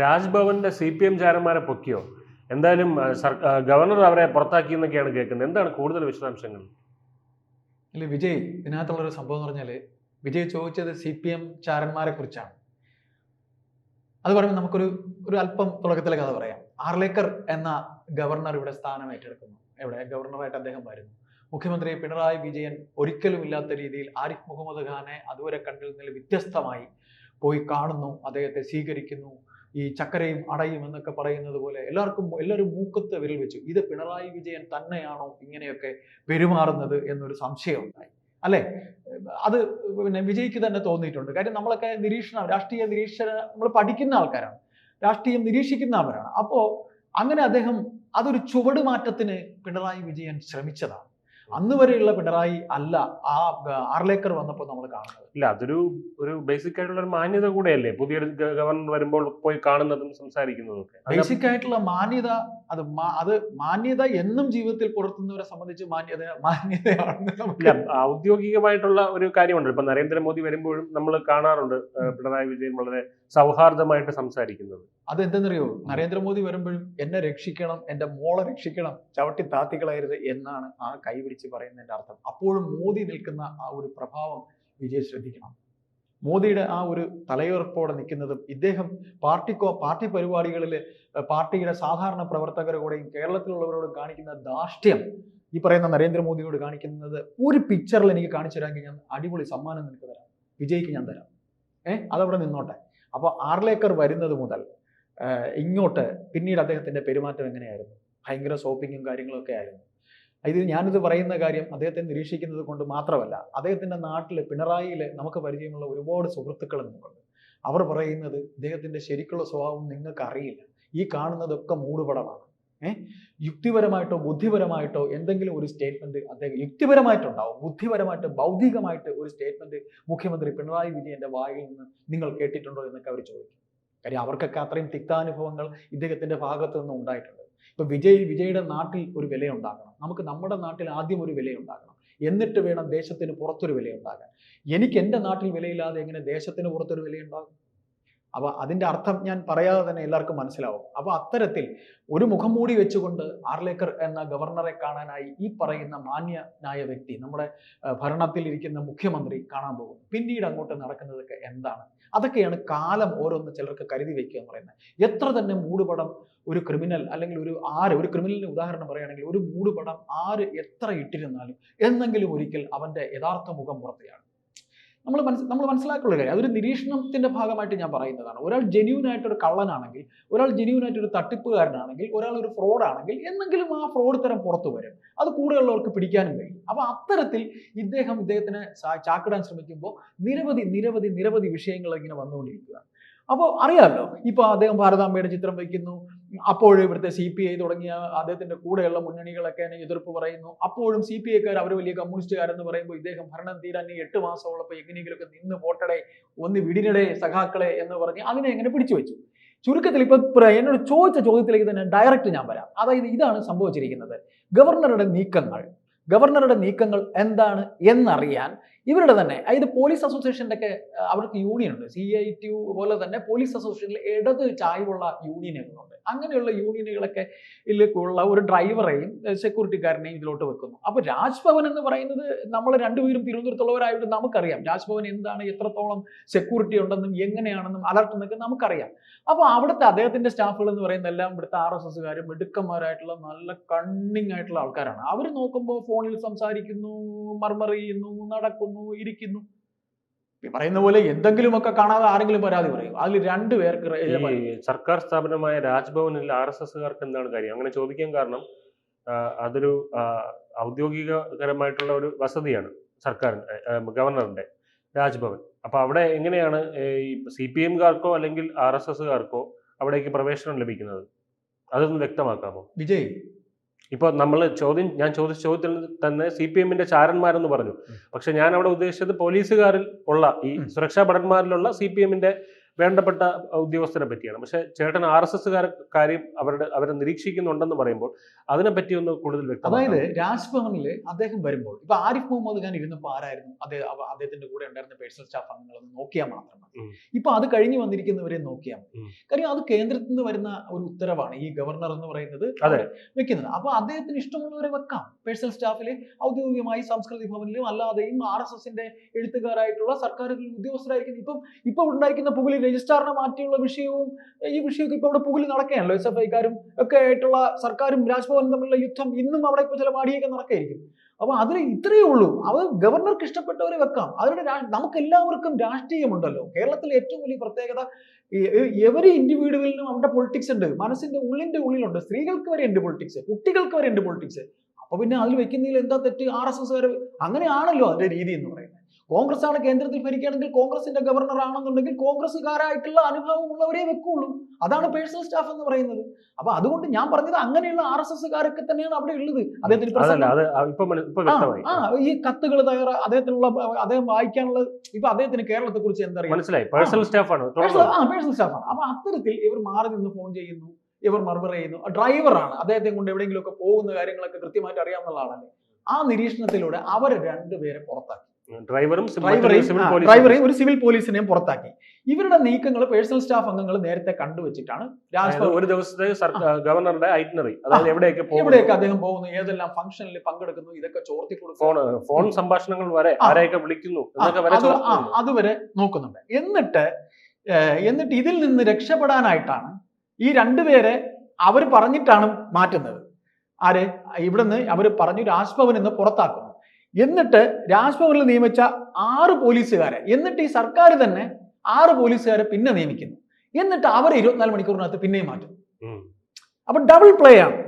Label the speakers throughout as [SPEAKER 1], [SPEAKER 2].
[SPEAKER 1] രാജ്ഭവന്റെ C P M ചാരന്മാരെ പൊക്കിയോ? എന്തായാലും ഗവർണർ അവരെ പുറത്താക്കി എന്നൊക്കെയാണ് കേൾക്കുന്നത്. എന്താണ് കൂടുതൽ വിശദാംശങ്ങൾ?
[SPEAKER 2] ഇല്ല വിജയ് ഇതിനകത്തുള്ളൊരു സംഭവം എന്ന് പറഞ്ഞാൽ വിജയ് ചോദിച്ചത് സി പി എം ചാരന്മാരെ കുറിച്ചാണ്. അത് പറയുമ്പോൾ നമുക്കൊരു ഒരു അല്പം തുടക്കത്തിലെ കഥ പറയാം. ആർലേക്കർ എന്ന ഗവർണർ ഇവിടെ സ്ഥാനം ഏറ്റെടുക്കുന്നു. എവിടെ? ഗവർണറായിട്ട് അദ്ദേഹം വരുന്നു. മുഖ്യമന്ത്രി പിണറായി വിജയൻ ഒരിക്കലും ഇല്ലാത്ത രീതിയിൽ ആരിഫ് മുഹമ്മദ് ഖാനെ അതുവരെ നിന്ന് വ്യത്യസ്തമായി പോയി കാണുന്നു. അദ്ദേഹത്തെ സ്വീകരിക്കുന്നു. ഈ ചക്കരയും അടയും എന്നൊക്കെ പറയുന്നത് പോലെ എല്ലാവർക്കും എല്ലാവരും മൂക്കത്ത് വിരൽ വെച്ചു. ഇത് പിണറായി വിജയൻ തന്നെയാണോ ഇങ്ങനെയൊക്കെ പെരുമാറുന്നത് എന്നൊരു സംശയം ഉണ്ടായി അല്ലേ? അത് പിന്നെ വിജയ്ക്ക് തന്നെ തോന്നിയിട്ടുണ്ട്. കാര്യം നമ്മളൊക്കെ നിരീക്ഷണം രാഷ്ട്രീയ നിരീക്ഷണ നമ്മൾ പഠിക്കുന്ന ആൾക്കാരാണ്. രാഷ്ട്രീയം നിരീക്ഷിക്കുന്നവരാണ്. അപ്പോൾ അങ്ങനെ അദ്ദേഹം അതൊരു ചുവട് മാറ്റത്തിന് പിണറായി വിജയൻ ശ്രമിച്ചതാണ്. അന്ന് വരെയുള്ള പിണറായി അല്ല ആ ആർലേക്കർ വന്നപ്പോൾ നമ്മൾ കാണുന്നത്.
[SPEAKER 1] ഇല്ല അതൊരു ഒരു ബേസിക് ആയിട്ടുള്ള ഒരു മാന്യത കൂടെയല്ലേ? പുതിയ ഗവർണർ വരുമ്പോൾ പോയി കാണുന്നതും സംസാരിക്കുന്നതും ഒക്കെ
[SPEAKER 2] ബേസിക് ആയിട്ടുള്ള മാന്യത അത് അത് മാന്യത എന്നും ജീവിതത്തിൽ പുറത്തുന്നവരെ സംബന്ധിച്ച് മാന്യത
[SPEAKER 1] മാന്യതയാണ് ഔദ്യോഗികമായിട്ടുള്ള ഒരു കാര്യമുണ്ട് ഇപ്പൊ നരേന്ദ്രമോദി വരുമ്പോഴും നമ്മൾ കാണാറുണ്ട് പിണറായി വിജയൻ വളരെ സൗഹാർദ്ദമായിട്ട് സംസാരിക്കുന്നത്.
[SPEAKER 2] അത് എന്തെന്നറിയോ നരേന്ദ്രമോദി വരുമ്പോഴും എന്നെ രക്ഷിക്കണം എന്റെ മോളെ രക്ഷിക്കണം ചവിട്ടി താത്തികളായിരുത് എന്നാണ് ആ കൈ പിടിച്ച് പറയുന്നതിന്റെ അർത്ഥം അപ്പോഴും മോദി നിൽക്കുന്ന ആ ഒരു പ്രഭാവം വിജയ് ശ്രദ്ധിക്കണം. മോദിയുടെ ആ ഒരു തലയുറപ്പോടെ നിൽക്കുന്നതും ഇദ്ദേഹം പാർട്ടിക്കോ പാർട്ടി പരിപാടികളിൽ പാർട്ടിയുടെ സാധാരണ പ്രവർത്തകരോടെയും കേരളത്തിലുള്ളവരോട് കാണിക്കുന്ന ധാർഷ്ട്യം ഈ പറയുന്ന നരേന്ദ്രമോദിയോട് കാണിക്കുന്നത് ഒരു പിക്ചറിൽ എനിക്ക് കാണിച്ചു തരാമെങ്കിൽ ഞാൻ അടിപൊളി സമ്മാനം നിനക്ക് തരാം. വിജയ്ക്ക് ഞാൻ തരാം. ഏഹ് അതവിടെ നിന്നോട്ടെ. അപ്പോൾ ആർലേക്കർ വരുന്നത് മുതൽ ഇങ്ങോട്ട് പിന്നീട് അദ്ദേഹത്തിന്റെ പെരുമാറ്റം എങ്ങനെയായിരുന്നു? ഭയങ്കര സോപ്പിങ്ങും കാര്യങ്ങളൊക്കെ ആയിരുന്നു. ഇത് ഞാനിത് പറയുന്ന കാര്യം അദ്ദേഹത്തെ നിരീക്ഷിക്കുന്നത് കൊണ്ട് മാത്രമല്ല അദ്ദേഹത്തിന്റെ നാട്ടിൽ പിണറായിയിൽ നമുക്ക് പരിചയമുള്ള ഒരുപാട് സുഹൃത്തുക്കൾ നമുക്കുണ്ട്. അവർ പറയുന്നത് ഇദ്ദേഹത്തിന്റെ ശരിക്കുള്ള സ്വഭാവം നിങ്ങൾക്ക് അറിയില്ല ഈ കാണുന്നതൊക്കെ മൂടുപടമാണ്. ഏഹ് യുക്തിപരമായിട്ടോ ബുദ്ധിപരമായിട്ടോ എന്തെങ്കിലും ഒരു സ്റ്റേറ്റ്മെന്റ് അദ്ദേഹം യുക്തിപരമായിട്ടുണ്ടാവും. ബുദ്ധിപരമായിട്ട് ബൗദ്ധികമായിട്ട് ഒരു സ്റ്റേറ്റ്മെന്റ് മുഖ്യമന്ത്രി പിണറായി വിജയന്റെ വായിൽ നിന്ന് നിങ്ങൾ കേട്ടിട്ടുണ്ടോ എന്നൊക്കെ അവർ ചോദിക്കും. കാര്യം അവർക്കൊക്കെ അത്രയും തിക്താനുഭവങ്ങൾ ഇദ്ദേഹത്തിന്റെ ഭാഗത്തു നിന്ന് ഉണ്ടായിട്ടുണ്ട്. ഇപ്പൊ വിജയ് വിജയുടെ നാട്ടിൽ ഒരു വിലയുണ്ടാകണം. നമുക്ക് നമ്മുടെ നാട്ടിൽ ആദ്യം ഒരു വിലയുണ്ടാകണം. എന്നിട്ട് വേണം ദേശത്തിന് പുറത്തൊരു വിലയുണ്ടാകാൻ. എനിക്ക് എന്റെ നാട്ടിൽ വിലയില്ലാതെ എങ്ങനെ ദേശത്തിന് പുറത്തൊരു വിലയുണ്ടാകും? അപ്പൊ അതിന്റെ അർത്ഥം ഞാൻ പറയാതെ തന്നെ എല്ലാവർക്കും മനസ്സിലാവും. അപ്പൊ അത്തരത്തിൽ ഒരു മുഖം മൂടി വെച്ചുകൊണ്ട് ആർലേക്കർ എന്ന ഗവർണറെ കാണാനായി ഈ പറയുന്ന മാന്യനായ വ്യക്തി നമ്മുടെ ഭരണത്തിൽ ഇരിക്കുന്ന മുഖ്യമന്ത്രി കാണാൻ പോകും പിന്നീട് അങ്ങോട്ട് നടക്കുന്നതൊക്കെ എന്താണ്? അതൊക്കെയാണ് കാലം ഓരോന്ന് ചിലർക്ക് കരുതി വെക്കുക എന്ന് പറയുന്നത്. എത്ര തന്നെ മൂടുപടം ഒരു ക്രിമിനൽ അല്ലെങ്കിൽ ഒരു ആര് ഒരു ക്രിമിനലിന് ഉദാഹരണം പറയുകയാണെങ്കിൽ ഒരു മൂടുപടം ആര് എത്ര ഇട്ടിരുന്നാലും എന്നെങ്കിലും ഒരിക്കൽ അവന്റെ യഥാർത്ഥ മുഖം പുറത്തെയാണ് നമ്മൾ മനസ്സ് നമ്മൾ മനസ്സിലാക്കുള്ള കാര്യം. അതൊരു നിരീക്ഷണത്തിന്റെ ഭാഗമായിട്ട് ഞാൻ പറയുന്നതാണ്. ഒരാൾ ജെന്യൂൻ ആയിട്ടൊരു കള്ളനാണെങ്കിൽ ഒരാൾ ജെന്യൂൻ ആയിട്ടൊരു തട്ടിപ്പുകാരനാണെങ്കിൽ ഒരാൾ ഒരു ഫ്രോഡ് ആണെങ്കിൽ എന്നെങ്കിലും ആ ഫ്രോഡ് തരം പുറത്തു വരും. അത് കൂടെയുള്ളവർക്ക് പിടിക്കാനും കഴിയും. അപ്പൊ അത്തരത്തിൽ ഇദ്ദേഹം ഇദ്ദേഹത്തിന് ചാക്കിടാൻ ശ്രമിക്കുമ്പോൾ നിരവധി നിരവധി നിരവധി വിഷയങ്ങൾ ഇങ്ങനെ വന്നുകൊണ്ടിരിക്കുകയാണ്. അപ്പോൾ അറിയാമല്ലോ ഇപ്പൊ അദ്ദേഹം ഭാരതാംബയുടെ ചിത്രം വയ്ക്കുന്നു അപ്പോഴും ഇവിടുത്തെ സി പി ഐ തുടങ്ങിയ അദ്ദേഹത്തിന്റെ കൂടെയുള്ള മുന്നണികളൊക്കെ എതിർപ്പ് പറയുന്നു. അപ്പോഴും സി പി ഐക്കാർ അവർ വലിയ കമ്മ്യൂണിസ്റ്റുകാരെന്ന് പറയുമ്പോൾ ഇദ്ദേഹം ഭരണം തീരാൻ എട്ട് മാസമുള്ളപ്പോൾ എങ്ങനെയെങ്കിലുമൊക്കെ നിന്ന് പോട്ടടെ ഒന്ന് വിടിനിടെ സഖാക്കളെ എന്ന് പറഞ്ഞ് അതിനെ എങ്ങനെ പിടിച്ചു വെച്ചു. ചുരുക്കത്തിൽ ഇപ്പൊ എന്നോട് ചോദിച്ച ചോദ്യത്തിലേക്ക് തന്നെ ഡയറക്റ്റ് ഞാൻ വരാം. അതായത് ഇതാണ് സംഭവിച്ചിരിക്കുന്നത്. ഗവർണറുടെ നീക്കങ്ങൾ. ഗവർണറുടെ നീക്കങ്ങൾ എന്താണ് എന്നറിയാൻ ഇവരുടെ തന്നെ അതായത് പോലീസ് അസോസിയേഷന്റെ ഒക്കെ അവർക്ക് യൂണിയൻ ഉണ്ട്. സി ഐ ടി യു പോലെ തന്നെ പോലീസ് അസോസിയേഷനിൽ ഇടത് ചായ്വുള്ള യൂണിയനുകളുണ്ട്. അങ്ങനെയുള്ള യൂണിയനുകളൊക്കെ ഇതിലേക്കുള്ള ഒരു ഡ്രൈവറെയും സെക്യൂരിറ്റിക്കാരനെയും ഇതിലോട്ട് വെക്കുന്നു. അപ്പോൾ രാജ്ഭവൻ എന്ന് പറയുന്നത് നമ്മൾ രണ്ടുപേരും തിരുവനന്തപുരത്തുള്ളവരായിട്ട് നമുക്കറിയാം. രാജ്ഭവൻ എന്താണ് എത്രത്തോളം സെക്യൂരിറ്റി ഉണ്ടെന്നും എങ്ങനെയാണെന്നും അലർട്ട് എന്നൊക്കെ നമുക്കറിയാം. അപ്പോൾ അവിടുത്തെ അദ്ദേഹത്തിന്റെ സ്റ്റാഫുകൾ എന്ന് പറയുന്ന എല്ലാം ഇവിടുത്തെ ആർ എസ് എസ്സുകാരും മിടുക്കന്മാരായിട്ടുള്ള നല്ല കണ്ണിങ് ആയിട്ടുള്ള ആൾക്കാരാണ്. അവർ നോക്കുമ്പോൾ ഫോണിൽ സംസാരിക്കുന്നു മർമർ ചെയ്യുന്നു നടക്കുന്നു. ഇരിക്കുന്നു. പറയുന്ന പോലെ എന്തെങ്കിലുമൊക്കെ കാണാതെ ആരെങ്കിലും പരാതി പറയും. അതിൽ രണ്ടു പേർക്ക്
[SPEAKER 1] സർക്കാർ സ്ഥാപനമായ രാജ്ഭവനിൽ ആർ എസ് എസ്സുകാർക്ക് എന്താണ് കാര്യം? അങ്ങനെ ചോദിക്കാൻ കാരണം അതൊരു ഔദ്യോഗികകരമായിട്ടുള്ള ഒരു വസതിയാണ് സർക്കാരിന്റെ ഗവർണറിന്റെ രാജ്ഭവൻ. അപ്പൊ അവിടെ എങ്ങനെയാണ് ഈ സി പി എംകാർക്കോ അല്ലെങ്കിൽ ആർ എസ് എസ്സുകാർക്കോ അവിടേക്ക് പ്രവേശനം ലഭിക്കുന്നത്? അതൊന്ന് വ്യക്തമാക്കാമോ?
[SPEAKER 2] വിജയ്
[SPEAKER 1] ഇപ്പൊ നമ്മൾ ചോദ്യം ഞാൻ ചോദിച്ച ചോദ്യത്തിൽ തന്നെ സി പി എമ്മിന്റെ ചാരന്മാരെന്ന് പറഞ്ഞു. പക്ഷെ ഞാൻ അവിടെ ഉദ്ദേശിച്ചത് പോലീസുകാരിൽ ഉള്ള ഈ സുരക്ഷാ ഭടന്മാരിലുള്ള സി പി എമ്മിന്റെ വേണ്ടപ്പെട്ട ഉദ്യോഗസ്ഥരെ പറ്റിയാണ്. പക്ഷെ ചേട്ടൻ ആർ എസ് എസ്സുകാർ കാര്യം അവരുടെ അവരെ നിരീക്ഷിക്കുന്നുണ്ടെന്ന് പറയുമ്പോൾ അതിനെപ്പറ്റി ഒന്ന് കൂടുതൽ
[SPEAKER 2] വ്യക്തം
[SPEAKER 1] അതായത്
[SPEAKER 2] രാജ്ഭവനിൽ അദ്ദേഹം വരുമ്പോൾ ഇപ്പൊ ആരിഫ് മുഹമ്മദ് ഖാൻ ഇരുന്നപ്പോൾ ആരായിരുന്നു? അദ്ദേഹം അദ്ദേഹത്തിന്റെ കൂടെ ഉണ്ടായിരുന്ന പേഴ്സണൽ സ്റ്റാഫ് അംഗങ്ങളൊന്ന് നോക്കിയാൽ മാത്രം മതി. ഇപ്പൊ അത് കഴിഞ്ഞു വന്നിരിക്കുന്നവരെ നോക്കിയാൽ മതി. കാര്യം അത് കേന്ദ്രത്തിൽ നിന്ന് വരുന്ന ഒരു ഉത്തരവാണ് ഈ ഗവർണർ എന്ന് പറയുന്നത് വെക്കുന്നത്. അപ്പൊ അദ്ദേഹത്തിന് ഇഷ്ടമുള്ളവരെ വെക്കാം. പേഴ്സണൽ സ്റ്റാഫിലെ ഔദ്യോഗികമായി സംസ്കൃതി ഭവനിലും അല്ലാതെയും ആർ എസ് എസിന്റെ എഴുത്തുകാരായിട്ടുള്ള സർക്കാർ ഉദ്യോഗസ്ഥരായിരിക്കും ഇപ്പം ഇപ്പൊ ഉണ്ടായിരിക്കുന്ന പുകലി രജിസ്ട്രാറിനെ മാറ്റിയുള്ള വിഷയവും ഈ വിഷയമൊക്കെ ഇപ്പൊ അവിടെ പുകലി നടക്കുകയാണല്ലോ എസ് എഫ് ഐക്കാരും ഒക്കെ ആയിട്ടുള്ള സർക്കാരും രാജ്ഭവനും തമ്മിലുള്ള യുദ്ധം ഇന്നും അവിടെ ഇപ്പൊ ചില പാടിയൊക്കെ നടക്കായിരിക്കും അപ്പോൾ അതിന് ഇത്രയേ ഉള്ളൂ. അത് ഗവർണർക്ക് ഇഷ്ടപ്പെട്ടവരെ വെക്കാം. അവരുടെ നമുക്ക് എല്ലാവർക്കും രാഷ്ട്രീയമുണ്ടല്ലോ. കേരളത്തിലെ ഏറ്റവും വലിയ പ്രത്യേകത എവരി ഇൻഡിവിജ്വലിനും അവിടെ പൊളിറ്റിക്സ് ഉണ്ട്. മനസ്സിന്റെ ഉള്ളിന്റെ ഉള്ളിലുണ്ട്. സ്ത്രീകൾക്ക് വരെ ഉണ്ട് പൊളിറ്റിക്സ് കുട്ടികൾക്ക് വരെ ഉണ്ട് പൊളിറ്റിക്സ് അപ്പൊ പിന്നെ അതിൽ വെക്കുന്നതിൽ എന്താ തെറ്റ്? ആർ എസ് എസ് അങ്ങനെയാണല്ലോ അതിന്റെ രീതി എന്ന് പറയുന്നത്. കോൺഗ്രസ് ആണ് കേന്ദ്രത്തിൽ ഭരിക്കുകയാണെങ്കിൽ കോൺഗ്രസിന്റെ ഗവർണർ ആണെന്നുണ്ടെങ്കിൽ കോൺഗ്രസ്സുകാരായിട്ടുള്ള അനുഭവം അനുഭവമുള്ളവരെ വെക്കുള്ളൂ. അതാണ് പേഴ്സണൽ സ്റ്റാഫ് എന്ന് പറയുന്നത്. അപ്പൊ അതുകൊണ്ട് ഞാൻ പറഞ്ഞത് അങ്ങനെയുള്ള ആർ എസ് എസ്സുകാരൊക്കെ തന്നെയാണ് അവിടെ ഉള്ളത്. അദ്ദേഹത്തിന് ആ, ഈ കത്തുകൾ തയ്യാറ അദ്ദേഹത്തിനുള്ള അദ്ദേഹം വായിക്കാനുള്ള ഇപ്പൊ അദ്ദേഹത്തിന് കേരളത്തെ കുറിച്ച് എന്തറിയാം?
[SPEAKER 1] മനസ്സിലായി. പേഴ്സണൽ സ്റ്റാഫാണ്
[SPEAKER 2] പേഴ്സണൽ ആ പേഴ്സണൽ സ്റ്റാഫാണ് അപ്പൊ അത്തരത്തിൽ ഇവർ മാറി നിന്ന് ഫോൺ ചെയ്യുന്നു ഇവർ മർമർ ചെയ്യുന്നു. ഡ്രൈവറാണ് അദ്ദേഹത്തെ കൊണ്ട് എവിടെയെങ്കിലും ഒക്കെ പോകുന്ന കാര്യങ്ങളൊക്കെ കൃത്യമായിട്ട് അറിയാവുന്ന ആളല്ലേ? ആ നിരീക്ഷണത്തിലൂടെ അവർ രണ്ടുപേരെ പുറത്താക്കി.
[SPEAKER 1] ഡ്രൈവറും
[SPEAKER 2] ഡ്രൈവറെയും ഒരു സിവിൽ പോലീസിനെയും പുറത്താക്കി. ഇവരുടെ നീക്കങ്ങൾ പേഴ്സണൽ സ്റ്റാഫ് അംഗങ്ങൾ നേരത്തെ കണ്ടുവച്ചിട്ടാണ്
[SPEAKER 1] ഒരു ദിവസത്തെ ഗവർണറുടെ ഐറ്റിനറി. അതായത് എവിടെയൊക്കെ പോകും
[SPEAKER 2] എവിടെയൊക്കെ അദ്ദേഹം പോകുന്നു ഏതെല്ലാം ഫംഗ്ഷനിൽ പങ്കെടുക്കുന്നു ഇതൊക്കെ ചോർത്തി കൊടുക്കുന്നു.
[SPEAKER 1] ഫോൺ സംഭാഷണങ്ങൾ വരെ ആരെയൊക്കെ വിളിക്കുന്നു
[SPEAKER 2] അതുവരെ നോക്കുന്നുണ്ട്. എന്നിട്ട് എന്നിട്ട് ഇതിൽ നിന്ന് രക്ഷപ്പെടാനായിട്ടാണ് ഈ രണ്ടുപേരെ അവർ പറഞ്ഞിട്ടാണ് മാറ്റുന്നത്. ആര്? ഇവിടുന്ന് അവർ പറഞ്ഞു രാജ്ഭവൻ എന്ന് പുറത്താക്കുന്നു എന്നിട്ട് രാജ്ഭവനിൽ നിയമിച്ച ആറ് പോലീസുകാരെ എന്നിട്ട് ഈ സർക്കാർ തന്നെ ആറ് പോലീസുകാരെ പിന്നെ നിയമിക്കുന്നു എന്നിട്ട് അവർ ഇരുപത്തിനാല് മണിക്കൂറിനകത്ത് പിന്നെയും മാറ്റും. അപ്പൊ ഡബിൾ പ്ലേ ആണ്.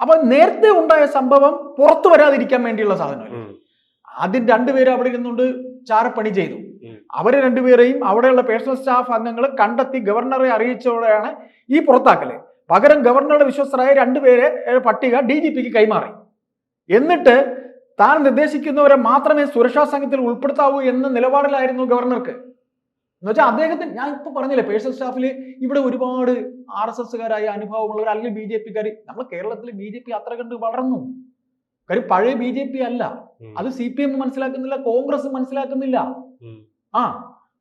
[SPEAKER 2] അപ്പൊ നേരത്തെ ഉണ്ടായ സംഭവം പുറത്തു വരാതിരിക്കാൻ വേണ്ടിയുള്ള സാധനമല്ല. ആദ്യം രണ്ടുപേരും അവിടെ ഇരുന്നുകൊണ്ട് ചാരപ്പണി ചെയ്തു. അവരെ രണ്ടുപേരെയും അവിടെയുള്ള പേഴ്സണൽ സ്റ്റാഫ് അംഗങ്ങൾ കണ്ടെത്തി ഗവർണറെ അറിയിച്ചതോടെയാണ് ഈ പുറത്താക്കൽ പകരം ഗവർണറുടെ വിശ്വസ്തരായ രണ്ടുപേരെ പട്ടിക ഡി ജി പിക്ക് കൈമാറി എന്നിട്ട് താൻ നിർദ്ദേശിക്കുന്നവരെ മാത്രമേ സുരക്ഷാ സംഘത്തിൽ ഉൾപ്പെടുത്താവൂ എന്ന നിലപാടിലായിരുന്നു ഗവർണർക്ക്. എന്നുവെച്ചാൽ അദ്ദേഹത്തിന് ഞാൻ ഇപ്പൊ പറഞ്ഞില്ലേ പേഴ്സണൽ സ്റ്റാഫിൽ ഇവിടെ ഒരുപാട് ആർ എസ് എസ്സുകാരായ അനുഭവമുള്ളവർ അല്ലെങ്കിൽ ബി ജെ പിക്കാർ നമ്മൾ കേരളത്തിൽ ബി ജെ പി അത്ര കണ്ട് വളർന്നു. കാര്യം പഴയ ബി ജെ പി അല്ല. അത് സി പി എം മനസ്സിലാക്കുന്നില്ല കോൺഗ്രസ് മനസ്സിലാക്കുന്നില്ല. ആ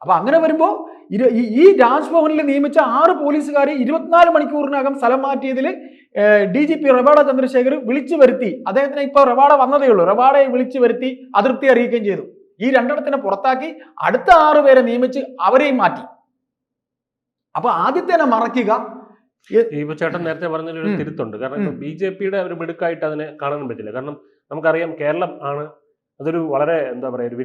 [SPEAKER 2] അപ്പൊ അങ്ങനെ വരുമ്പോ ഈ- ഈ രാജ്ഭവനിൽ നിയമിച്ച ആറ് പോലീസുകാരെ ഇരുപത്തിനാല് മണിക്കൂറിനകം സ്ഥലം മാറ്റിയതിൽ D G P Rawada Chandrasekhar വിളിച്ചു വരുത്തി. അദ്ദേഹത്തിന് ഇപ്പൊ റവാഡ വന്നതേ ഉള്ളൂ. റവാഡയെ വിളിച്ചു വരുത്തി അതൃപ്തി അറിയിക്കുകയും ചെയ്തു. ഈ രണ്ടെണ്ണത്തിനെ പുറത്താക്കി അടുത്ത ആറ് പേരെ നിയമിച്ച് അവരെയും മാറ്റി. അപ്പൊ ആദ്യത്തേനെ മറയ്ക്കുക.
[SPEAKER 1] ഇപ്പൊ ചേട്ടൻ നേരത്തെ പറഞ്ഞതിൽ ഒരു. തിരുത്തുണ്ട്. കാരണം. ബി ജെ പിയുടെ ഒരു മിടുക്കായിട്ട് അതിനെ കാണാൻ പറ്റില്ല. കാരണം നമുക്കറിയാം കേരളം ആണ് അതൊരു വളരെ എന്താ പറയാ ഒരു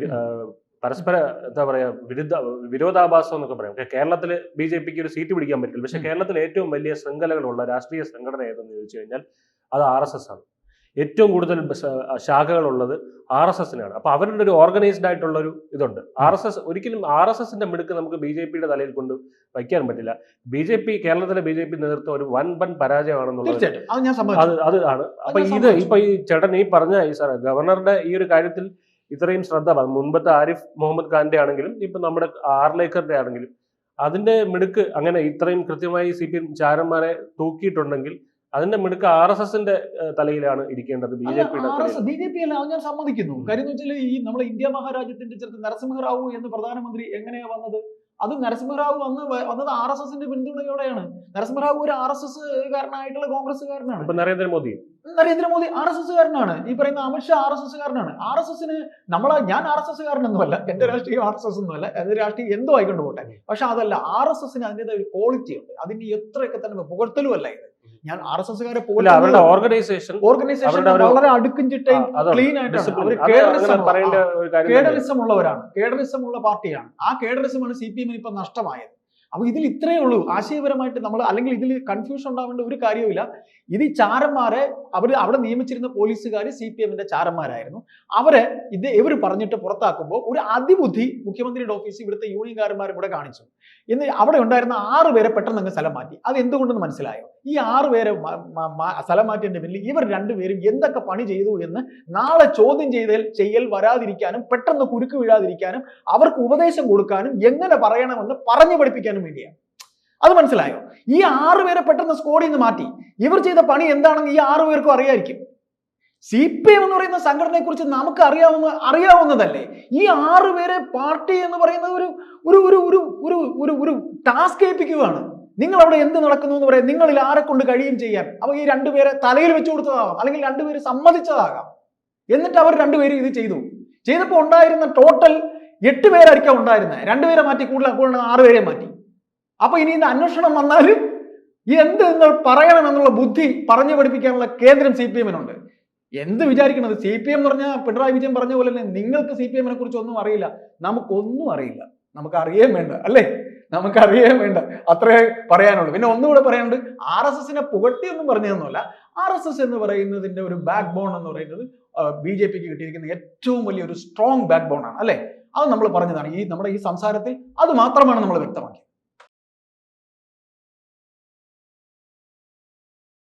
[SPEAKER 1] പരസ്പര എന്താ പറയാ വിരുദ്ധ വിരോധാഭാസം എന്നൊക്കെ പറയാം. കേരളത്തിൽ ബി ജെ പിക്ക് ഒരു സീറ്റ് പിടിക്കാൻ പറ്റില്ല. പക്ഷെ കേരളത്തിൽ ഏറ്റവും വലിയ ശൃംഖലകളുള്ള രാഷ്ട്രീയ സംഘടന ഏതെന്ന് ചോദിച്ചു കഴിഞ്ഞാൽ അത് ആർ എസ് എസ് ആണ്. ഏറ്റവും കൂടുതൽ ശാഖകളുള്ളത് ആർ എസ് എസിനാണ്. അപ്പൊ അവരുടെ ഒരു ഓർഗനൈസ്ഡ് ആയിട്ടുള്ള ഒരു ഇതുണ്ട് ആർ എസ് എസ് ഒരിക്കലും ആർ എസ് എസിന്റെ മിടുക്ക് നമുക്ക് ബി ജെ പിയുടെ തലയിൽ കൊണ്ട് വയ്ക്കാൻ പറ്റില്ല. ബി ജെ പി കേരളത്തിലെ ബി ജെ പി നേതൃത്വം ഒരു വൻ പരാജയമാണെന്നുള്ളത്
[SPEAKER 2] ഞാൻ സമ്മതിച്ചു.
[SPEAKER 1] അത് അത് ആണ്. അപ്പൊ ഇത് ഇപ്പൊ ഈ ചേട്ടൻ ഈ പറഞ്ഞ ഈ സാർ ഗവർണറുടെ ഈ ഒരു കാര്യത്തിൽ ഇത്രയും ശ്രദ്ധ വന്നു മുൻപത്തെ ആരിഫ് മുഹമ്മദ് ഖാന്റെ ആണെങ്കിലും ഇപ്പൊ നമ്മുടെ ആർലേക്കറിന്റെ ആണെങ്കിലും. അതിന്റെ മിടുക്ക് അങ്ങനെ ഇത്രയും കൃത്യമായി സി പി എം ചാരന്മാരെ തൂക്കിയിട്ടുണ്ടെങ്കിൽ അതിന്റെ മിടുക്ക് ആർ എസ് എസിന്റെ തലയിലാണ് ഇരിക്കേണ്ടത് ബി ജെ പിയുടെ
[SPEAKER 2] ബി ജെ പി അല്ല അത് ഞാൻ സമ്മതിക്കുന്നു. കാര്യം എന്ന് വെച്ചാൽ ഈ നമ്മുടെ ഇന്ത്യ മഹാരാജ്യത്തിന്റെ ചെറുത്ത് നരസിംഹറാവു എന്ന് പ്രധാനമന്ത്രി എങ്ങനെയാ വന്നത്? അത് നരസിംഹറാവു വന്ന് വന്നത് ആർ എസ് എസിന്റെ പിന്തുണയോടെയാണ്. നരസിംഹറാവു ഒരു ആർ എസ് എസ് കാരനായിട്ടുള്ള കോൺഗ്രസ്സുകാരനാണ്.
[SPEAKER 1] ഇപ്പൊ Narendra Modi.
[SPEAKER 2] Narendra Modi R S S കാരനാണ് ഈ പറയുന്ന അമിത്ഷാ ആർ എസ് എസ് കാരനാണ് ആർ എസ് എസിന് നമ്മളെ ഞാൻ ആർ എസ് എസ് കാരനൊന്നുമല്ല എന്റെ രാഷ്ട്രീയം ആർ എസ് എസ് ഒന്നുമല്ല എന്റെ രാഷ്ട്രീയം എന്തോ ആയിക്കൊണ്ട് പോട്ടെ പക്ഷെ അതല്ല ആർ എസ് എസിന് അതിന്റെതായ ഒരു ക്വാളിറ്റി ഉണ്ട്. അതിന് എത്രയൊക്കെ തന്നെ പുകഴ്ത്തലും അല്ല ഇത്. ഞാൻ ആർ എസ് എസ്സുകാരെ
[SPEAKER 1] പോലെ അവരുടെ ഓർഗനൈസേഷൻ
[SPEAKER 2] ഓർഗനൈസേഷൻ വളരെ അടുക്കും ചിട്ടയും ക്ലീൻ ആയിട്ടാണ്. കേഡറിസം ഉള്ളവരാണ്. കേഡറിസം ഉള്ള പാർട്ടിയാണ്. ആ കേഡറിസമാണ് സി പി എമ്മിന് ഇപ്പൊ നഷ്ടമായത്. അപ്പൊ ഇതിൽ ഇത്രയേ ഉള്ളൂ. ആശയപരമായിട്ട് നമ്മൾ അല്ലെങ്കിൽ ഇതിൽ കൺഫ്യൂഷൻ ഉണ്ടാവേണ്ട ഒരു കാര്യവുമില്ല. ഇത് ചാരന്മാരെ അവർ അവിടെ നിയമിച്ചിരുന്ന പോലീസുകാർ സി പി എമ്മിന്റെ ചാരന്മാരായിരുന്നു. അവരെ ഇത് ഇവർ പറഞ്ഞിട്ട് പുറത്താക്കുമ്പോൾ ഒരു അതിബുദ്ധി മുഖ്യമന്ത്രിയുടെ ഓഫീസിൽ ഇവിടുത്തെ യൂണിയൻകാരന്മാരും കൂടെ കാണിച്ചു. ഇന്ന് അവിടെ ഉണ്ടായിരുന്ന ആറ് പേരെ പെട്ടെന്ന് അങ്ങ് സ്ഥലം മാറ്റി. അത് എന്തുകൊണ്ടെന്ന് മനസ്സിലായോ? ഈ ആറ് പേരെ സ്ഥലം മാറ്റിയതിന്റെ പിന്നിൽ ഇവർ രണ്ടുപേരും എന്തൊക്കെ പണി ചെയ്തു എന്ന് നാളെ ചോദ്യം ചെയ്തൽ ചെയ്യൽ വരാതിരിക്കാനും പെട്ടെന്ന് കുരുക്ക് വീഴാതിരിക്കാനും അവർക്ക് ഉപദേശം കൊടുക്കാനും എങ്ങനെ പറയണമെന്ന് പറഞ്ഞു പഠിപ്പിക്കാനും വേണ്ടിയാണ് അത് മനസ്സിലായോ? ഈ ആറ് പേരെ പെട്ടെന്ന് സ്കോഡിൽ നിന്ന് മാറ്റി. ഇവർ ചെയ്ത പണി എന്താണെന്ന് ഈ ആറ് പേർക്കും അറിയായിരിക്കും. സി പി എം എന്ന് പറയുന്ന സംഘടനയെ കുറിച്ച് നമുക്ക് അറിയാവുന്ന അറിയാവുന്നതല്ലേ? ഈ ആറ് പേരെ പാർട്ടി എന്ന് പറയുന്നത് ഒരു ഒരു ഒരു ഒരു ഒരു ഒരു ഒരു ടാസ്ക് ഏൽപ്പിക്കുകയാണ്. നിങ്ങൾ അവിടെ എന്ത് നടക്കുന്നു എന്ന് പറയാം നിങ്ങളിൽ ആരെ കൊണ്ട് കഴിയും ചെയ്യാൻ? അപ്പൊ ഈ രണ്ടുപേരെ തലയിൽ വെച്ചു കൊടുത്തതാകാം. അല്ലെങ്കിൽ രണ്ടുപേര് സമ്മതിച്ചതാകാം. എന്നിട്ട് അവർ രണ്ടുപേരും ഇത് ചെയ്തു. ചെയ്തപ്പോൾ ഉണ്ടായിരുന്ന ടോട്ടൽ എട്ട് പേരായിരിക്കാം ഉണ്ടായിരുന്നത്. രണ്ടുപേരെ മാറ്റി കൂടുതൽ കൂടുതൽ ആറ് പേരെ മാറ്റി. അപ്പൊ ഇനി ഇന്ന് അന്വേഷണം വന്നാലും എന്ത് നിങ്ങൾ പറയണമെന്നുള്ള ബുദ്ധി പറഞ്ഞു പഠിപ്പിക്കാനുള്ള കേന്ദ്രം സി പി എമ്മിനുണ്ട്. എന്ത് വിചാരിക്കണത്? സി പി എം എന്ന് പറഞ്ഞാൽ പിണറായി വിജയൻ പറഞ്ഞ പോലെ തന്നെ നിങ്ങൾക്ക് സി പി എമ്മിനെ കുറിച്ച് ഒന്നും അറിയില്ല. നമുക്കൊന്നും അറിയില്ല. നമുക്ക് അറിയേം വേണ്ട അല്ലേ? നമുക്ക് അറിയേം വേണ്ട. അത്രേ പറയാനുള്ളൂ. പിന്നെ ഒന്നുകൂടെ പറയാനുണ്ട്. ആർ എസ് എസിനെ പുകഴ്ത്തിയൊന്നും പറഞ്ഞതൊന്നുമല്ല. ആർ എസ് എസ് എന്ന് പറയുന്നതിന്റെ ഒരു ബാക്ക് ബോൺ എന്ന് പറയുന്നത് ബി ജെ പിക്ക് കിട്ടിയിരിക്കുന്ന ഏറ്റവും വലിയ ഒരു സ്ട്രോങ് ബാക്ക് ബോൺ ആണ് അല്ലേ? അത് നമ്മൾ പറഞ്ഞതാണ്. ഈ നമ്മുടെ ഈ സംസാരത്തിൽ അത് മാത്രമാണ് നമ്മൾ വ്യക്തമാക്കിയത്.